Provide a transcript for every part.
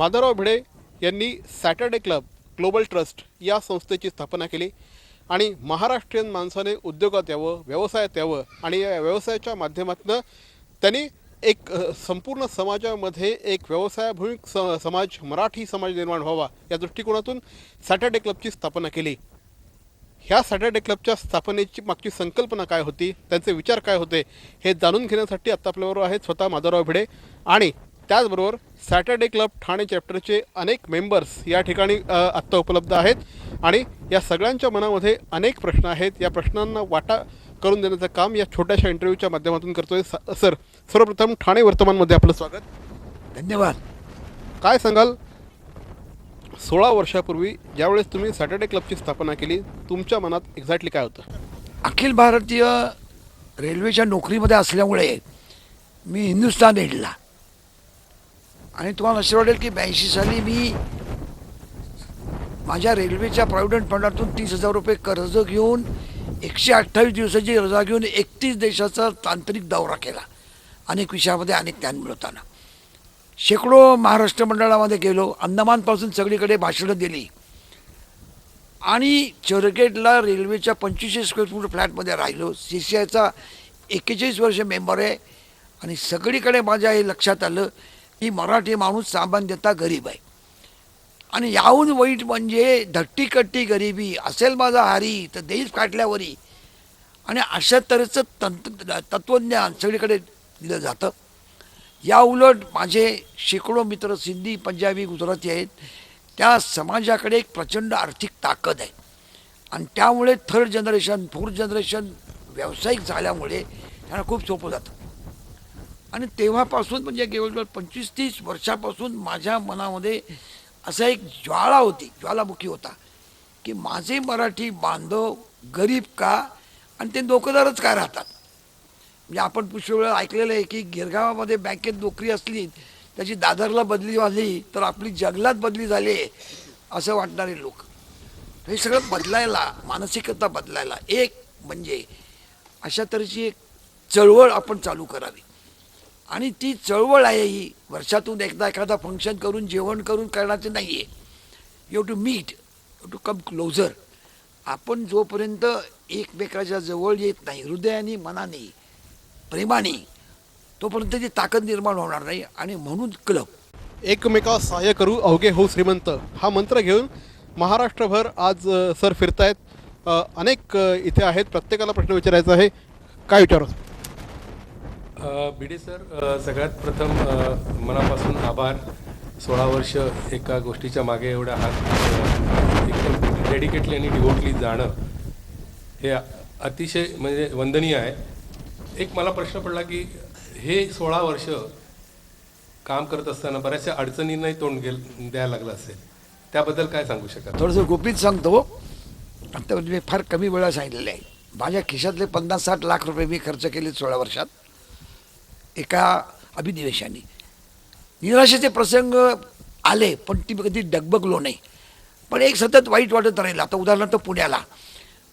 माधवराव भिडे यांनी Saturday club global trust या संस्थेची स्थापना केली आणि महाराष्ट्रीयन माणसाने उद्योगात यावं व्यवसायात यावं आणि या व्यवसायाच्या माध्यमातून त्यांनी एक संपूर्ण समाजामध्ये एक व्यवसायाभिमुख स समाज मराठी समाज निर्माण व्हावा या दृष्टिकोनातून सॅटर्डे क्लबची स्थापना केली. ह्या सॅटर्डे क्लबच्या स्थापनेची मागची संकल्पना काय होती? त्यांचे विचार काय होते? हे जाणून घेण्यासाठी आत्ता आपल्याबरोबर आहेत स्वतः माधवराव भिडे आणि त्याचबरोबर सॅटर्डे क्लब ठाणे चॅप्टरचे अनेक मेंबर्स या ठिकाणी आत्ता उपलब्ध आहेत. आणि या सगळ्यांच्या मनामध्ये अनेक प्रश्न आहेत. या प्रश्नांना वाटा करून देण्याचं काम या छोट्याशा इंटरव्ह्यूच्या माध्यमातून करतोय सर. सर्वप्रथम ठाणे वर्तमानमध्ये आपलं स्वागत. धन्यवाद. काय सांगाल? सोळा वर्षापूर्वी ज्यावेळेस तुम्ही सॅटर्डे क्लबची स्थापना केली तुमच्या मनात एक्झॅक्टली काय होतं? अखिल भारतीय रेल्वेच्या नोकरीमध्ये असल्यामुळे मी हिंदुस्तान एडला आणि तुम्हाला असं वाटेल की ब्याऐंशी साली मी माझ्या रेल्वेच्या प्रॉव्हिडंट फंडातून तीस हजार रुपये कर्ज घेऊन एकशे अठ्ठावीस दिवसाची रजा घेऊन एकतीस देशाचा तांत्रिक दौरा केला. अनेक विषयामध्ये अनेक ज्ञान मिळवताना शेकडो महाराष्ट्र मंडळामध्ये गेलो. अंदमानपासून सगळीकडे भाषणं दिली. आणि चर्चगेटला रेल्वेच्या पंचवीसशे स्क्वेअर फूट फ्लॅटमध्ये राहिलो. सी सी आयचा एक्केचाळीस वर्ष मेंबर आहे. आणि सगळीकडे माझ्या हे लक्षात आलं ही मराठी माणूस सामान्यतः गरीब आहे. आणि याहून वाईट म्हणजे धट्टीकट्टी गरिबी असेल माझा हारी तर देश फाटल्यावरी. आणि अशा तऱ्हेचं तंत्र तत्त्वज्ञान सगळीकडे दिलं जातं. या उलट माझे शेकडो मित्र सिंधी पंजाबी गुजराती आहेत. त्या समाजाकडे एक प्रचंड आर्थिक ताकद आहे. आणि त्यामुळे थर्ड जनरेशन फोर्थ जनरेशन व्यावसायिक झाल्यामुळे त्यांना खूप सोपं जातं. आणि तेव्हापासून म्हणजे केवळ पंचवीस तीस वर्षापासून माझ्या मनामध्ये असा एक ज्वाळा होती ज्वालामुखी होता की माझे मराठी बांधव गरीब का आणि ते नोकरदारच काय राहतात? म्हणजे आपण पुष्कळ वेळा ऐकलेलं आहे की गिरगावामध्ये बँकेत नोकरी असली त्याची दादरला बदली झाली तर आपली जंगलात बदली झाली आहे असं वाटणारे लोक. हे सगळं बदलायला मानसिकता बदलायला एक म्हणजे अशा तऱ्हेची एक चळवळ आपण चालू करावी. आणि ती चळवळ आहे ही. वर्षातून एकदा एखादा फंक्शन करून जेवण करून करण्याचं नाही आहे you to meet you to come closer आपण जोपर्यंत एकमेकाच्या जवळ येत नाही हृदयाने मनाने प्रेमाने तोपर्यंत ती ताकद निर्माण होणार नाही. आणि म्हणून क्लब एकमेका सहाय्य करू अवघे हो श्रीमंत. हा मंत्र घेऊन महाराष्ट्रभर आज सर फिरतायत. अनेक इथे आहेत. प्रत्येकाला प्रश्न विचारायचा आहे. काय विचारू? भिडे सर सगळ्यात प्रथम मनापासून आभार. सोळा वर्ष एका गोष्टीच्या मागे एवढा हात एकदम डेडिकेटली आणि डिवोटली जाणं हे अतिशय म्हणजे वंदनीय आहे. एक मला प्रश्न पडला की हे सोळा वर्ष काम करत असताना बऱ्याचशा अडचणींनाही तोंड गेल द्यायला लागलं असेल. त्याबद्दल काय सांगू शकाल? थोडंसं गुपित सांगतो. आता म्हणजे मी फार कमी वेळा सांगितलेलं आहे. माझ्या खिशातले पन्नास साठ लाख रुपये मी खर्च केले सोळा वर्षात. एका अभिनिवेशाने. निराशेचे प्रसंग आले पण ती कधी डगबगलो नाही. पण एक सतत वाईट वाटत राहिलं. आता उदाहरणार्थ पुण्याला.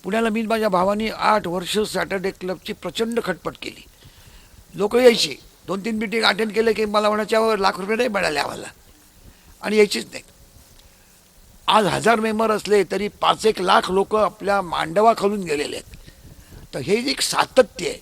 पुण्याला मी माझ्या भावाने आठ वर्ष सॅटर्डे क्लबची प्रचंड खटपट केली. लोक यायचे. दोन तीन मिटिंग अटेंड केले की मला म्हणायच्या लाख रुपये नाही मिळाले आम्हाला. आणि यायचीच नाही आज हजार मेंबर असले तरी पाच एक लाख लोक आपल्या मांडवाखालून गेलेले आहेत. तर हे जे एक सातत्य आहे.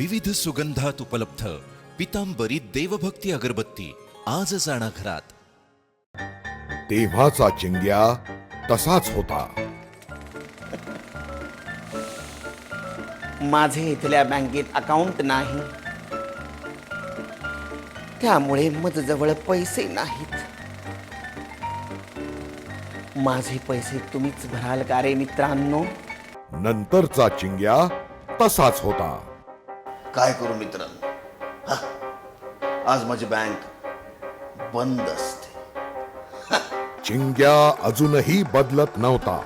विविध सुगंधात उपलब्ध. पितांबरी देवभक्ती अगरबत्ती. आजच आणा घरात. तेव्हाचा चिंग्या तसाच होता. माझे इथल्या बँकेत अकाउंट नाही. त्यामुळे माझ्याजवळ पैसे नाहीत. माझे पैसे तुम्हीच भराल का रे मित्रांनो? नंतरचा चिंग्या तसाच होता. काय करू मित्रांनो? आज माझी बँक बंद असते. चिंग्या अजूनही बदलत नव्हता.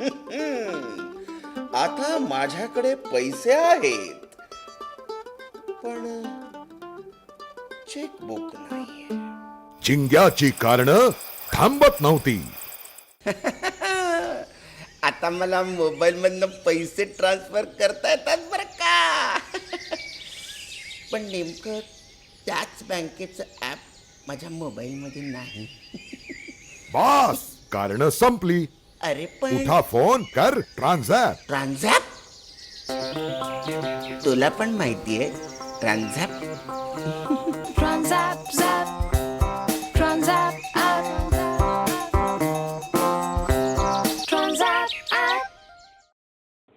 आता माझ्याकडे पैसे आहेत. पण चेकबुक नाही चिंग्याची कारण थांबत नव्हती. आता मला मोबाईल मधनं पैसे ट्रान्सफर करता येतात बरं का? पण नेमकं त्याच बँकेचं ॲप माझ्या मोबाईलमध्ये नाही. बास कारण संपली. अरे पण उठा फोन कर ट्रान्झॅक्ट ट्रान्झॅप तुला पण माहितीये ट्रान्झॅप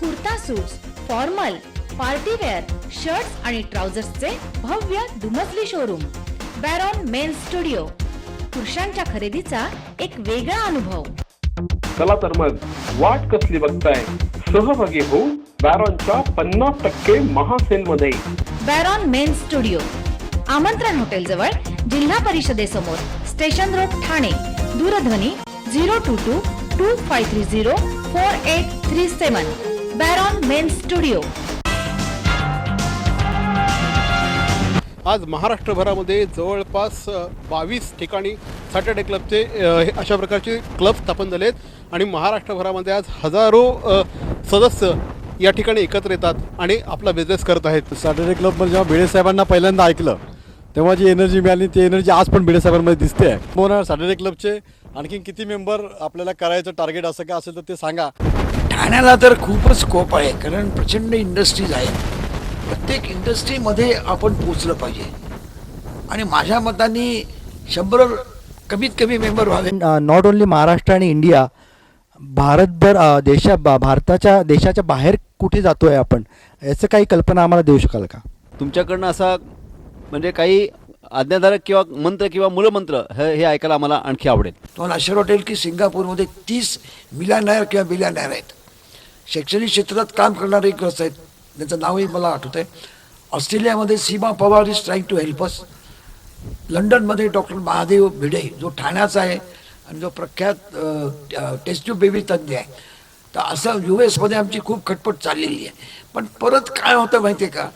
kurta suits formal party wear shirts आणि ट्राउझर्सचे भव्य दुमजली शोरूम बॅरॉन मेन स्टुडिओ पुरुषांच्या खरेदीचा एक वेगळा अनुभव. चला तर मग वाट कसली बघताय? सहभागी हो बॅरॉनच्या पन्नास टक्के महासेल मध्ये बॅरॉन मेन स्टुडिओ आमंत्रण हॉटेल जवळ जिल्हा परिषदेसमोर स्टेशन रोड ठाणे दूरध्वनी zero two two two five three zero four eight three seven Baron men studio. आज महाराष्ट्रभरामध्ये जवळपास बावीस ठिकाणी सॅटर्डे क्लबचे हे अशा प्रकारचे क्लब स्थापन झाले आहेत आणि महाराष्ट्रभरामध्ये आज हजारो सदस्य या ठिकाणी एकत्र येतात आणि आपला बिझनेस करत आहेत. सॅटर्डे क्लबमध्ये जेव्हा भिडे साहेबांना पहिल्यांदा ऐकलं तेव्हा जी एनर्जी मिळाली ती एनर्जी आज पण भिडे साहेबांमध्ये दिसते आहे. सॅटर्डे क्लबचे आणखी किती मेंबर आपल्याला करायचं टार्गेट असं काय असेल तर ते सांगा. ठाण्याला तर खूपच स्कोप आहे कारण प्रचंड इंडस्ट्रीज आहेत. प्रत्येक इंडस्ट्रीमध्ये आपण पोचलं पाहिजे. आणि माझ्या मताने शंभर कमीत कमी मेंबर व्हावे. नॉट ओन्ली महाराष्ट्र आणि इंडिया भारतभर अ, देशा भारताच्या देशाच्या बाहेर कुठे जातोय आपण याचं काही कल्पना आम्हाला देऊ शकाल का? तुमच्याकडनं असा म्हणजे काही आज्ञाधारक किंवा मंत्र किंवा मूलमंत्र हे हे ऐकायला आम्हाला आणखी आवडेल. तुम्हाला आश्चर्य वाटेल की सिंगापूरमध्ये तीस मिलानायर किंवा बिलानायर आहेत. शैक्षणिक क्षेत्रात काम करणारे एक आहेत. त्यांचं नावही मला आठवत आहे ऑस्ट्रेलियामध्ये Seema Pawar is trying to help us लंडनमध्ये डॉक्टर महादेव भिडे जो ठाण्याचा आहे आणि जो प्रख्यात टेस्ट्यू बेबी तज्ज्ञ आहे. तर असं यू एसमध्ये आमची खूप खटपट चाललेली आहे. पण परत काय होतं माहिती आहे का?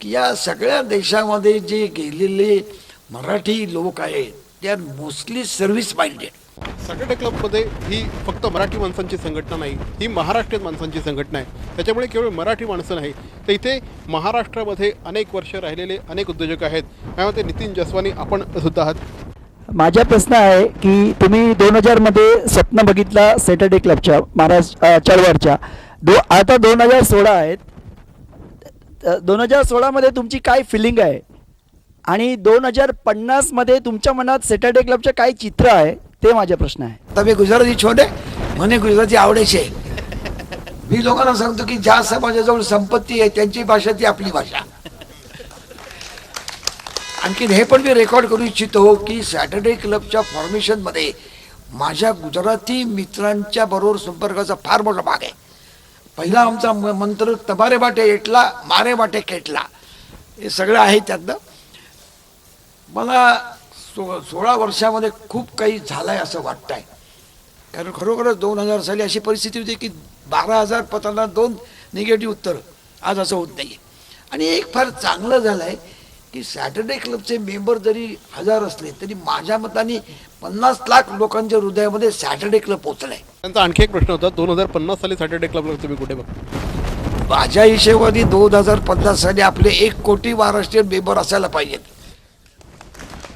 की या सगळ्या देशामध्ये जे गेलेले मराठी लोक आहेत ते are mostly service minded Saturday क्लबमध्ये ही फक्त मराठी माणसांची संघटना नाही ही महाराष्ट्रीयन माणसांची संघटना आहे. त्याच्यामुळे केवळ मराठी माणसं नाही तर इथे महाराष्ट्रामध्ये अनेक वर्ष राहिलेले अनेक उद्योजक आहेत. त्यामध्ये नितीन जसवानी आपण सुद्धा आहात. माझा प्रश्न आहे की तुम्ही दोन हजारमध्ये स्वप्न बघितला सॅटर्डे क्लबच्या महाराष्ट्र चळवळच्या. दो आता दोन हजार सोळा आहेत. दोन हजार सोळामध्ये तुमची काय फिलिंग आहे? आणि दोन हजार पन्नासमध्ये तुमच्या मनात सॅटर्डे क्लबचं काय चित्र आहे? ते माझा प्रश्न आहे તમે ગુજરાતી છોડે મને ગુજરાતી આવડે છે मी लोकांना सांगतो की ज्या समाजाजवळ संपत्ती आहे त्यांची भाषा ती आपली भाषा आणखीन हे पण मी रेकॉर्ड करू इच्छितो की सॅटर्डे क्लबच्या फॉर्मेशनमध्ये माझ्या गुजराती मित्रांच्या बरोबर संपर्काचा फार मोठा भाग आहे पहिला आमचा म- मंत्र तबारे बाटे एटला मारे बाटे केटला हे सगळं आहे त्यातनं मला सो सोळा वर्षामध्ये खूप काही झालं आहे असं वाटतं आहे कारण खरोखरच दोन हजार साली अशी परिस्थिती होती की बारा हजार पत्रांना दोन निगेटिव्ह उत्तर आज असं होत नाही आणि एक फार चांगलं झालं आहे की सॅटर्डे क्लबचे मेंबर जरी हजार असले तरी माझ्या मताने पन्नास लाख लोकांच्या हृदयामध्ये सॅटर्डे क्लब पोचलं आहे त्यांचा आणखी एक प्रश्न होता दोन हजार पन्नास साली सॅटर्डे क्लबला तुम्ही कुठे बघता? माझ्या हिशेबाने दोन हजार पन्नास साली आपले एक कोटी महाराष्ट्रीयन मेंबर असायला पाहिजेत.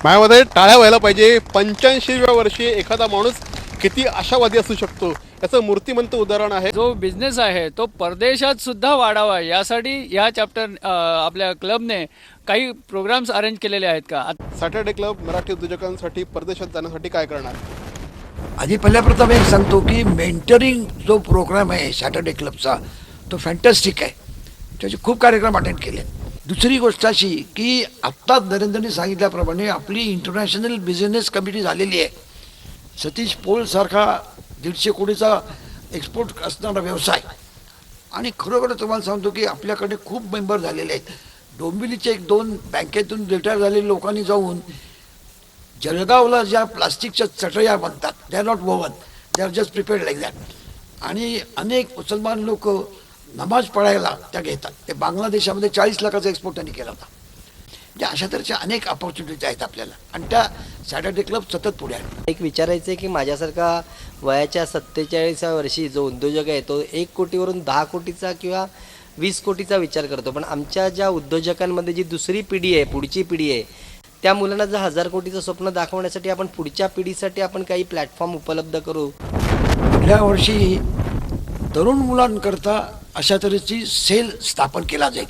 माझ्यामध्ये टाळ्या व्हायला पाहिजे. पंच्याऐंशीव्या वर्षी एखादा माणूस किती आशावादी असू शकतो? याचं मूर्तिमंत उदाहरण आहे. जो बिझनेस आहे तो परदेशात सुद्धा वाढावा. यासाठी या चॅप्टर आपल्या क्लबने काही प्रोग्राम्स अरेंज केलेले आहेत का? सॅटर्डे क्लब मराठी उद्योजकांसाठी परदेशात जाण्यासाठी काय करणार? आधी पहिल्या प्रथम एक सांगतो की मेंटरिंग जो प्रोग्राम आहे सॅटर्डे क्लबचा तो फॅन्टॅस्टिक आहे. त्याचे खूप कार्यक्रम अटेंड केले दुसरी गोष्ट अशी की आत्ताच नरेंद्रने सांगितल्याप्रमाणे आपली इंटरनॅशनल बिझनेस कमिटी झालेली आहे. सतीश पोलसारखा दीडशे कोटीचा एक्सपोर्ट असणारा व्यवसाय. आणि खरोखर तुम्हाला सांगतो की आपल्याकडे खूप मेंबर झालेले आहेत. डोंबिवलीचे एक दोन बँकेतून रिटायर झालेल्या लोकांनी जाऊन जळगावला ज्या प्लास्टिकच्या चटया बनतात they are not woven they are just prepared like that आणि अनेक मुसलमान लोक नमाज पडायला त्या घेतात. ते बांगलादेशामध्ये चाळीस लाखाचा एक्सपोर्ट त्यांनी केला होता. म्हणजे अशा तऱ्हेच्या अनेक ऑपॉर्च्युनिटीज आहेत आपल्याला. आणि त्या सॅटर्डे क्लब सतत पुढे आहेत. एक विचारायचं आहे की माझ्यासारखा वयाच्या सत्तेचाळीसाव्या वर्षी जो उद्योजक आहे तो एक कोटीवरून दहा कोटीचा किंवा वीस कोटीचा विचार करतो. पण आमच्या ज्या उद्योजकांमध्ये जी दुसरी पिढी आहे पुढची पिढी आहे त्या मुलांना जर हजार कोटीचं स्वप्न दाखवण्यासाठी आपण पुढच्या पिढीसाठी आपण काही प्लॅटफॉर्म उपलब्ध करू? पुढल्या वर्षी तरुण मुलांकरता अशा तऱ्हेची सेल स्थापन केला जाईल.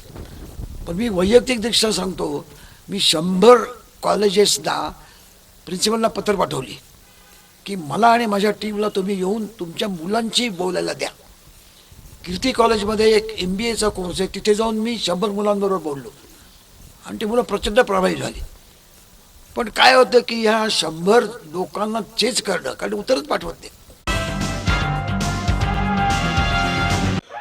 पण मी वैयक्तिक दृष्ट्या सांगतो मी शंभर कॉलेजेसना प्रिन्सिपलला पत्र पाठवली की मला आणि माझ्या टीमला तुम्ही येऊन तुमच्या मुलांची बोलायला द्या. कीर्ती कॉलेजमध्ये एक एम बी एचा कोर्स आहे तिथे जाऊन मी शंभर मुलांबरोबर बोललो. आणि ती मुलं प्रचंड प्रभावित झाली. पण काय होतं की ह्या शंभर लोकांना चेच करणं कारण उत्तरच पाठवत नाही.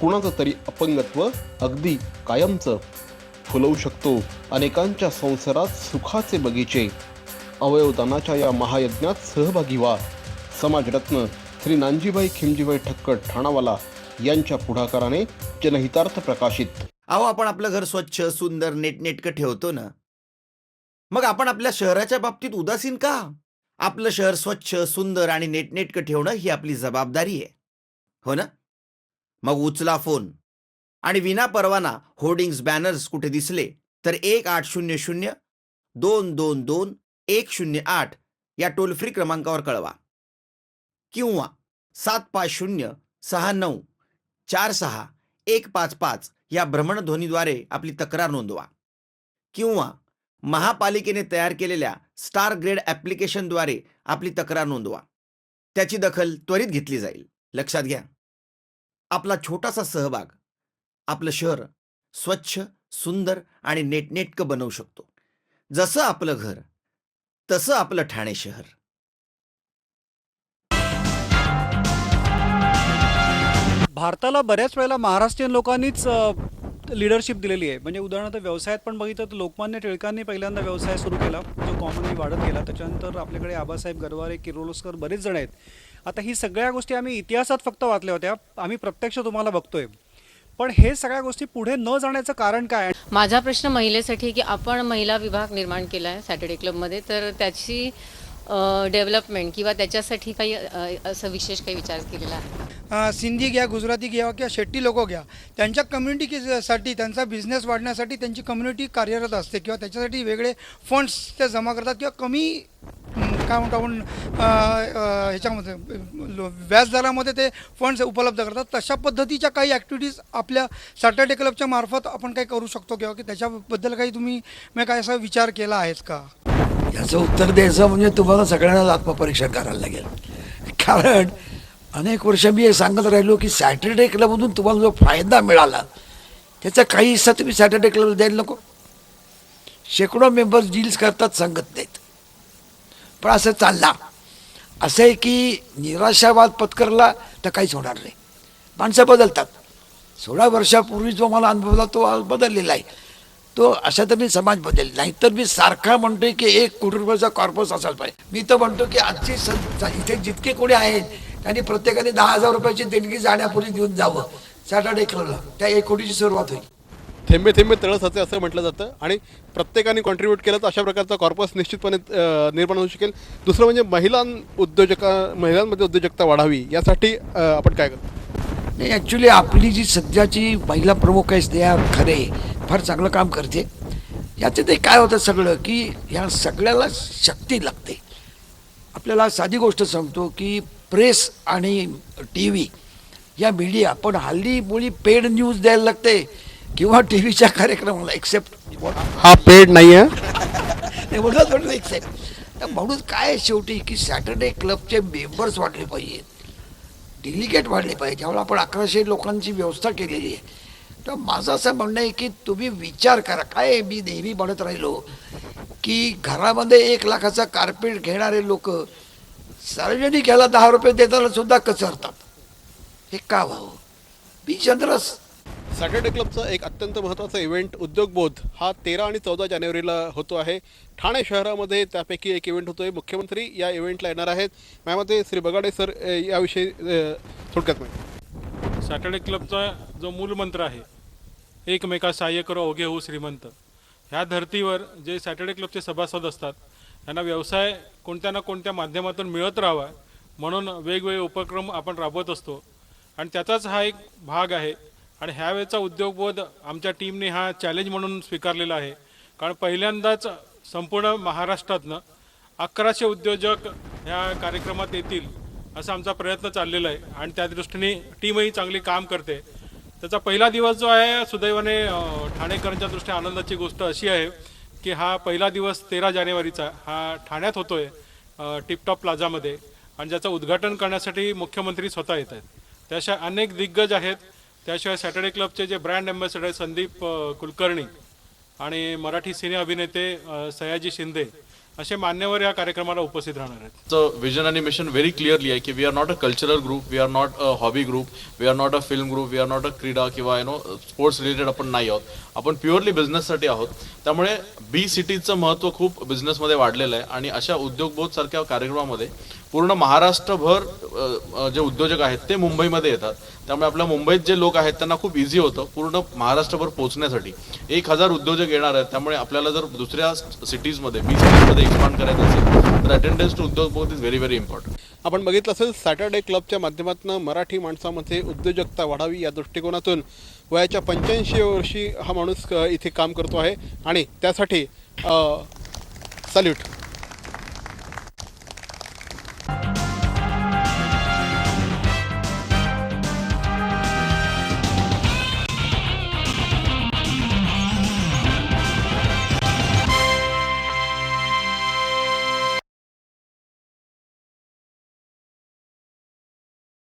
कुणाचं तरी अपंगत्व अगदी कायमचं फुलवू शकतो. अनेकांच्या संसारात सुखाचे बगीचे. अवयवदानाच्या या महायज्ञात सहभागी व्हा. समाजरत्न श्री नानजीबाई खिमजीबाई ठक्कर ठाणावाला यांच्या पुढाकाराने जनहितार्थ प्रकाशित. अहो आपण आपलं घर स्वच्छ सुंदर नेटनेटकं ठेवतो ना. मग आपण आपल्या शहराच्या बाबतीत उदासीन का? आपलं शहर स्वच्छ सुंदर आणि नेटनेटकं ठेवणं ही आपली जबाबदारी आहे. हो ना? मग उचला फोन. आणि विना परवाना होर्डिंग्स बॅनर्स कुठे दिसले तर एक आठ शून्य शून्य दोन दोन दोन एक शून्य आठ या टोल फ्री क्रमांकावर कळवा. किंवा सात पाच शून्य सहा नऊ चार सहा एक पाच पाच या भ्रमणध्वनीद्वारे आपली तक्रार नोंदवा. किंवा महापालिकेने तयार केलेल्या स्टार ग्रेड ॲप्लिकेशनद्वारे आपली तक्रार नोंदवा. त्याची दखल त्वरित घेतली जाईल. लक्षात घ्या. आपला छोटासा सहभाग आपलं शहर स्वच्छ सुंदर आणि नेटनेटकं बनवू शकतो. जसं आपलं घर तसं आपलं ठाणे शहर. भारताला बऱ्याच वेळेला महाराष्ट्रीयन लोकांनीच लिडरशिप दिलेली आहे. म्हणजे उदाहरणार्थ व्यवसायात पण बघितलं तर लोकमान्य टिळकांनी पहिल्यांदा व्यवसाय सुरू केला जो कॉमनली वाढत गेला. त्याच्यानंतर आपल्याकडे आबासाहेब गरवारे किर्लोस्कर बरेच जण आहेत. आता ही सगळ्या गोष्टी आम्ही इतिहासात फक्त वाचल्या होत्या. आम्ही प्रत्यक्ष तुम्हाला बघतोय. पण हे सगळ्या गोष्टी पुढे न जाण्याचं कारण काय माझा प्रश्न महिलेसाठी की आपण महिला विभाग निर्माण केला आहे सॅटर्डे क्लबमध्ये तर त्याची डेव्हलपमेंट किंवा त्याच्यासाठी काही असं विशेष काही विचार केलेला आहे? सिंधी घ्या गुजराती घ्या किंवा शेट्टी लोक घ्या. त्यांच्या कम्युनिटीसाठी त्यांचा बिझनेस वाढण्यासाठी त्यांची कम्युनिटी कार्यरत असते किंवा त्याच्यासाठी वेगळे फंड्स ते जमा करतात किंवा कमी काय म्हणतो आपण ह्याच्यामध्ये लो- व्याजदरामध्ये ते फंड्स उपलब्ध करतात. तशा पद्धतीच्या काही ॲक्टिव्हिटीज आपल्या सॅटर्डे क्लबच्या मार्फत आपण काही करू शकतो किंवा की त्याच्याबद्दल काही तुम्ही म्हणजे मी काय असा विचार केला आहेस का? याचं उत्तर द्यायचं म्हणजे तुम्हाला सगळ्यांनाच आत्मपरीक्षण करायला लागेल. कारण अनेक वर्ष मी हे सांगत राहिलो की सॅटर्डे क्लबमधून तुम्हाला जो फायदा मिळाला त्याचा काही हिस्सा तुम्ही सॅटर्डे क्लबला द्यायला नको. शेकडो मेंबर्स डील्स करतात सांगत नाहीत. पण असं चालला. असं आहे की निराशावाद पत्करला तर काहीच होणार नाही. माणसं बदलतात. सोळा वर्षापूर्वी जो मला अनुभवला तो आज बदललेला आहे. तो अशा तऱ्हेने समाज बदल नाहीतर मी सारखा म्हणतोय की एक कोटी रुपयाचा कॉर्पस असायला पाहिजे. मी तर म्हणतो की आजची इथे जितके कोणी आहेत त्यांनी प्रत्येकाने दहा हजार रुपयाची देणगी जाण्यापूर्वी देऊन जावं. सॅटर्डे क्लबला त्या एक कोटीची सुरुवात होईल. थेंबे थेंबे तळसाचे असं म्हटलं जातं आणि प्रत्येकाने कॉन्ट्रीब्यूट केलं तर अशा प्रकारचा कॉर्पस निश्चितपणे निर्माण होऊ शकेल. दुसरं म्हणजे महिलां उद्योजका महिलांमध्ये उद्योजकता वाढावी. यासाठी आपण काय करतो? नाही ॲक्च्युली आपली जी सध्याची महिला प्रमुख आहे स्नेहा खरे फार चांगलं काम करते. याच्यात एक काय होतं सगळं की ह्या सगळ्याला शक्ती लागते. आपल्याला साधी गोष्ट सांगतो की प्रेस आणि टी व्ही या मीडिया पण हल्ली मुळी पेड न्यूज द्यायला लागते किंवा टी व्हीच्या कार्यक्रमाला एक्सेप्ट हा पेड नाही आहे म्हटलं एक्सेप्ट तर म्हणून काय आहे शेवटी की सॅटर्डे क्लबचे मेंबर्स वाढले पाहिजेत. डेलिगेट वाढले पाहिजे ज्यावेळेला आपण अकराशे लोकांची व्यवस्था केलेली आहे. तर माझं असं म्हणणं आहे की तुम्ही विचार करा काय मी नेहमी म्हणत राहिलो की घरामध्ये एक लाखाचा कार्पेट घेणारे लोक सार्वजनिक ह्याला दहा रुपये देताना सुद्धा कचरतात. हे का व्हावं? मी चंद्रस सॅटर्डे क्लबचा एक अत्यंत महत्त्वाचा इव्हेंट उद्योगबोध हा तेरा आणि चौदा जानेवारीला होतो आहे. ठाणे शहरामध्ये त्यापैकी एक इव्हेंट होतो आहे मुख्यमंत्री या इव्हेंटला येणार आहेत. माझ्यामते श्री बगाडे सर याविषयी थोडक्यात माहिती. सॅटर्डे क्लबचा जो मूलमंत्र आहे एकमेका सहाय्य करो अवघे होऊ श्रीमंत. ह्या धर्तीवर जे सॅटर्डे क्लबचे सभासद असतात त्यांना व्यवसाय कोणत्या ना कोणत्या माध्यमातून मिळत राहावा म्हणून वेगवेगळे उपक्रम आपण राबवत असतो. आणि त्याचाच हा एक भाग आहे आणि ह्यावेळेचा उद्योगबोध आमच्या टीमने हा चॅलेंज म्हणून स्वीकारलेला आहे. कारण पहिल्यांदाच संपूर्ण महाराष्ट्रातनं अकराशे उद्योजक ह्या कार्यक्रमात येतील असा आमचा प्रयत्न चाललेला आहे. आणि त्या दृष्टीने टीमही चांगली काम करते. त्याचा पहिला दिवस जो आहे सुदैवाने ठाणेकरांच्या दृष्टीने आनंदाची गोष्ट अशी आहे की हा पहिला दिवस तेरा जानेवारीचा हा ठाण्यात होतोय आहे टिपटॉप प्लाझामध्ये. आणि ज्याचं उद्घाटन करण्यासाठी मुख्यमंत्री स्वतः येत आहेत. त्याशा अनेक दिग्गज आहेत. त्याशिवाय सॅटर्डे क्लबचे जे ब्रँड अँबॅसेडर संदीप कुलकर्णी आणि मराठी सिने अभिनेते सयाजी शिंदे असे मान्यवर या कार्यक्रमाला उपस्थित राहणार आहेत. विजन आणि मिशन व्हेरी क्लिअरली आहे की we are not a cultural group we are not a hobby group we are not a film group we are not a क्रीडा किंवा यु नो स्पोर्ट्स रिलेटेड आपण नाही आहोत. आपण प्युअरली बिझनेससाठी आहोत. त्यामुळे बी सिटीचं महत्त्व खूप बिझनेसमध्ये वाढलेलं आहे आणि अशा उद्योगबोध सारख्या कार्यक्रमामध्ये पूर्ण महाराष्ट्रभर जे उद्योजक आहेत ते मुंबईमध्ये येतात. त्यामुळे आपल्या मुंबईत जे लोक आहेत त्यांना खूप इझी होतं पूर्ण महाराष्ट्रभर पोहोचण्यासाठी. एक हजार उद्योजक येणार आहेत त्यामुळे आपल्याला जर दुसऱ्या सिटीजमध्ये बी सिटीजमध्ये एक्सपांड करायचं असेल तर अटेंडन्स टू उद्योग इज व्हेरी व्हेरी इम्पॉर्टंट आपण बघितलं असेल सॅटर्डे क्लबच्या माध्यमातून मराठी माणसामध्ये उद्योजकता वाढावी या दृष्टिकोनातून वयाच्या पंच्याऐंशी वर्षी हा माणूस इथे काम करतो आहे. आणि त्यासाठी सल्यूट